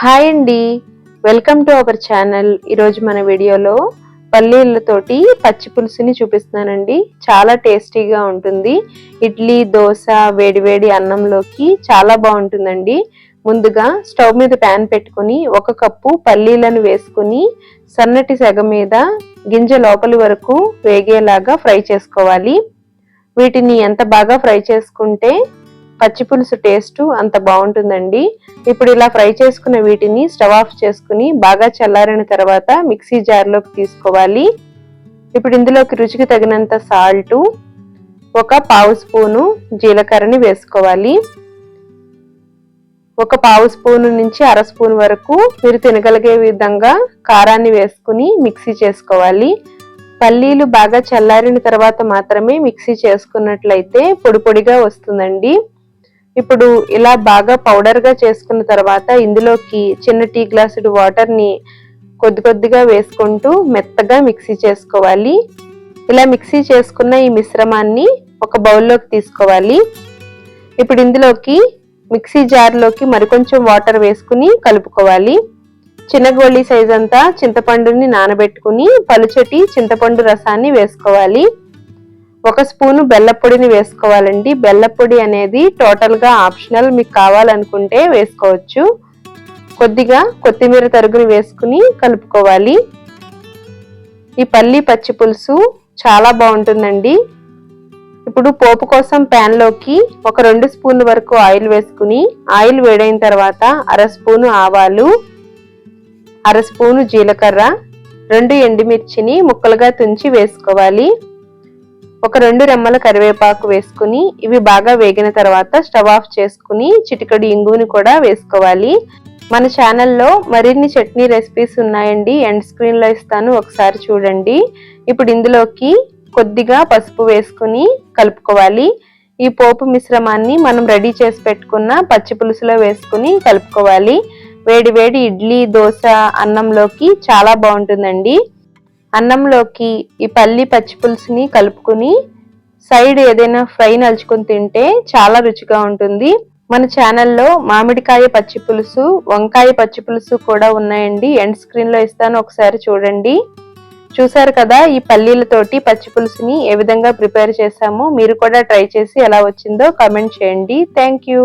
Hi అండి. Welcome to our channel. ఈరోజు మన వీడియోలో పల్లీలతోటి పచ్చి పులుసుని చూపిస్తున్నానండి. చాలా టేస్టీగా ఉంటుంది. ఇడ్లీ దోశ వేడివేడి అన్నంలోకి చాలా బాగుంటుందండి. ముందుగా స్టవ్ మీద ప్యాన్ పెట్టుకుని ఒక కప్పు పల్లీలను వేసుకుని సన్నటి సెగ మీద గింజ లోపలి వరకు వేగేలాగా ఫ్రై చేసుకోవాలి. వీటిని ఎంత బాగా ఫ్రై చేసుకుంటే పచ్చి పులుసు టేస్ట్ అంత బాగుంటుందండి. ఇప్పుడు ఇలా ఫ్రై చేసుకున్న వీటిని స్టవ్ ఆఫ్ చేసుకుని బాగా చల్లారిన తర్వాత మిక్సీ జార్లోకి తీసుకోవాలి. ఇప్పుడు ఇందులోకి రుచికి తగినంత సాల్ట్ ఒక పావు స్పూను జీలకర్రని వేసుకోవాలి. ఒక పావు స్పూను నుంచి అర స్పూన్ వరకు మీరు తినగలిగే విధంగా కారాన్ని వేసుకుని మిక్సీ చేసుకోవాలి. పల్లీలు బాగా చల్లారిన తర్వాత మాత్రమే మిక్సీ చేసుకున్నట్లయితే పొడి పొడిగా వస్తుందండి. ఇప్పుడు ఇలా బాగా పౌడర్గా చేసుకున్న తర్వాత ఇందులోకి చిన్న టీ గ్లాసుడు వాటర్ని కొద్ది కొద్దిగా వేసుకుంటూ మెత్తగా మిక్సీ చేసుకోవాలి. ఇలా మిక్సీ చేసుకున్న ఈ మిశ్రమాన్ని ఒక బౌల్లోకి తీసుకోవాలి. ఇప్పుడు ఇందులోకి మిక్సీ జార్లోకి మరికొంచెం వాటర్ వేసుకుని కలుపుకోవాలి. చిన్న గోళీ సైజ్ అంతా చింతపండుని నానబెట్టుకుని పలుచటి చింతపండు రసాన్ని వేసుకోవాలి. ఒక స్పూను బెల్లపొడిని వేసుకోవాలండి. బెల్లపొడి అనేది టోటల్గా ఆప్షనల్ మీకు కావాలనుకుంటే వేసుకోవచ్చు. కొద్దిగా కొత్తిమీర తరుగుని వేసుకుని కలుపుకోవాలి. ఈ పల్లి పచ్చి పులుసు చాలా బాగుంటుందండి. ఇప్పుడు పోపు కోసం ప్యాన్లోకి ఒక రెండు స్పూన్ల వరకు ఆయిల్ వేసుకుని ఆయిల్ వేడైన తర్వాత అర స్పూను ఆవాలు అర స్పూను జీలకర్ర రెండు ఎండుమిర్చిని ముక్కలుగా తుంచి వేసుకోవాలి. ఒక రెండు రెమ్మల కరివేపాకు వేసుకుని ఇవి బాగా వేగిన తర్వాత స్టవ్ ఆఫ్ చేసుకుని చిటికడి ఇంగుని కూడా వేసుకోవాలి. మన ఛానల్లో మరిన్ని చట్నీ రెసిపీస్ ఉన్నాయండి. ఎండ్ స్క్రీన్లో ఇస్తాను. ఒకసారి చూడండి. ఇప్పుడు ఇందులోకి కొద్దిగా పసుపు వేసుకుని కలుపుకోవాలి. ఈ పోపు మిశ్రమాన్ని మనం రెడీ చేసి పెట్టుకున్న పచ్చి పులుసులో వేసుకుని కలుపుకోవాలి. వేడి వేడి ఇడ్లీ దోశ అన్నంలోకి చాలా బాగుంటుందండి. అన్నంలోకి ఈ పల్లి పచ్చి పులుసుని కలుపుకుని సైడ్ ఏదైనా ఫ్రై నలుచుకొని తింటే చాలా రుచిగా ఉంటుంది. మన ఛానల్లో మామిడికాయ పచ్చి పులుసు వంకాయ పచ్చి పులుసు కూడా ఉన్నాయండి. ఎండ్ స్క్రీన్లో ఇస్తాను ఒకసారి చూడండి. చూసారు కదా ఈ పల్లీలతోటి పచ్చి పులుసుని ఏ విధంగా ప్రిపేర్ చేశామో మీరు కూడా ట్రై చేసి ఎలా వచ్చిందో కామెంట్ చేయండి. Thank you